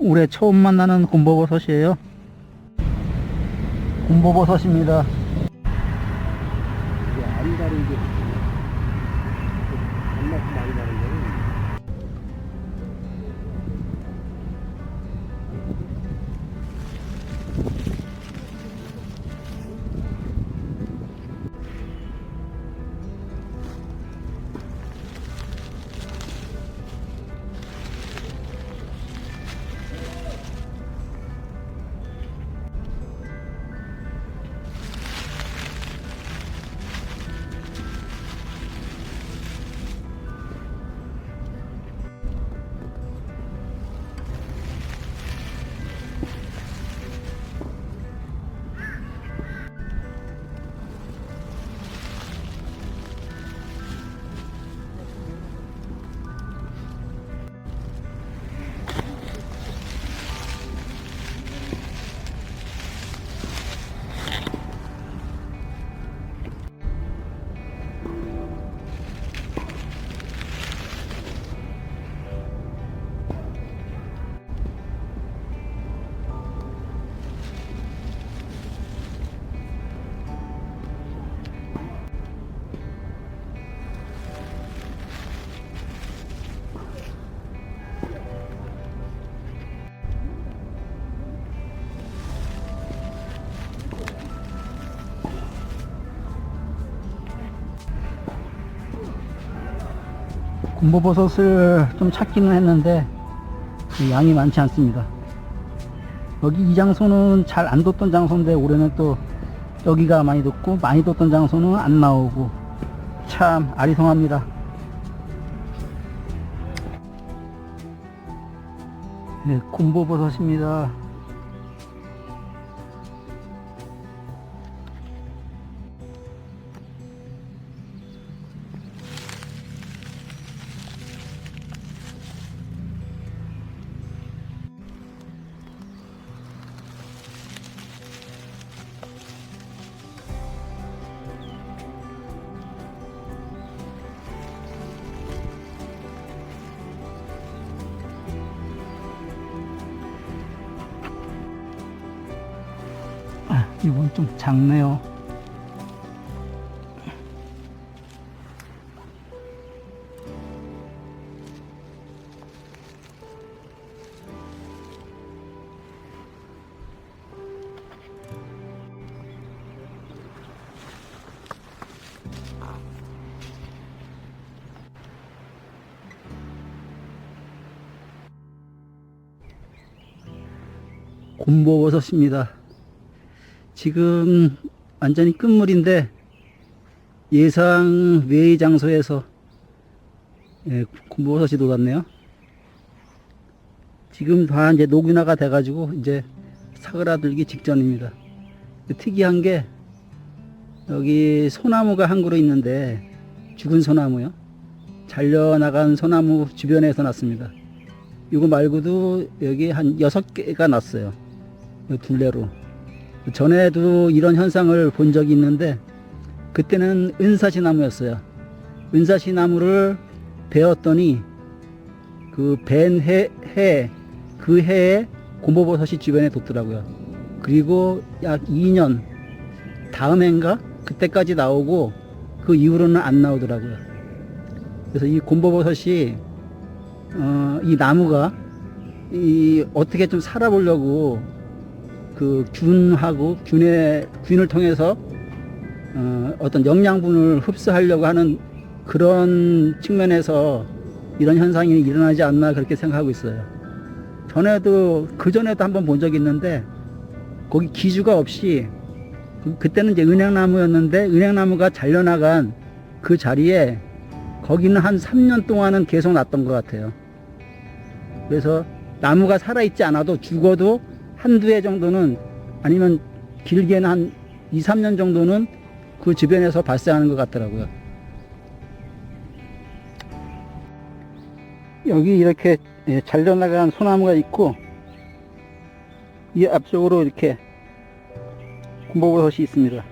올해 처음 만나는 곰보버섯이에요. 곰보버섯입니다. 이게 안 다른 곰보버섯을 좀 찾기는 했는데 그 양이 많지 않습니다. 여기 이 장소는 잘 안 뒀던 장소인데 올해는 또 여기가 많이 뒀고 많이 뒀던 장소는 안 나오고 참 아리송합니다. 네, 곰보버섯입니다. 이건 좀 작네요. 곰보버섯입니다. 지금 완전히 끝물인데 예상 외의 장소에서 예, 곰보버섯이 돋았네요. 지금 다 이제 녹균화가 돼가지고 이제 사그라들기 직전입니다. 특이한 게 여기 소나무가 한 그루 있는데 죽은 소나무요. 잘려나간 소나무 주변에서 났습니다. 이거 말고도 여기 한 여섯 개가 났어요. 이 둘레로. 전에도 이런 현상을 본 적이 있는데 그때는 은사시 나무였어요. 은사시 나무를 베었더니 그벤 해, 해, 그 해에 곰보버섯이 주변에 돋더라고요. 그리고 약 2년 다음 해인가? 그때까지 나오고 그 이후로는 안 나오더라고요. 그래서 이 곰보버섯이 어, 이 나무가 이 어떻게 좀 살아보려고 그 균하고 균의 균을 통해서 어, 어떤 영양분을 흡수하려고 하는 그런 측면에서 이런 현상이 일어나지 않나 그렇게 생각하고 있어요. 전에도 그 전에도 한번 본 적이 있는데 거기 기주가 없이 그- 그때는 이제 은행나무였는데 은행나무가 잘려나간 그 자리에 거기는 한 3년 동안은 계속 났던 것 같아요. 그래서 나무가 살아있지 않아도 죽어도 한두 해 정도는 아니면 길게는 한 2, 3년 정도는 그 주변에서 발생하는 것 같더라고요. 여기 이렇게 예, 잘려나간 소나무가 있고 이 앞쪽으로 이렇게 군보버섯이 있습니다.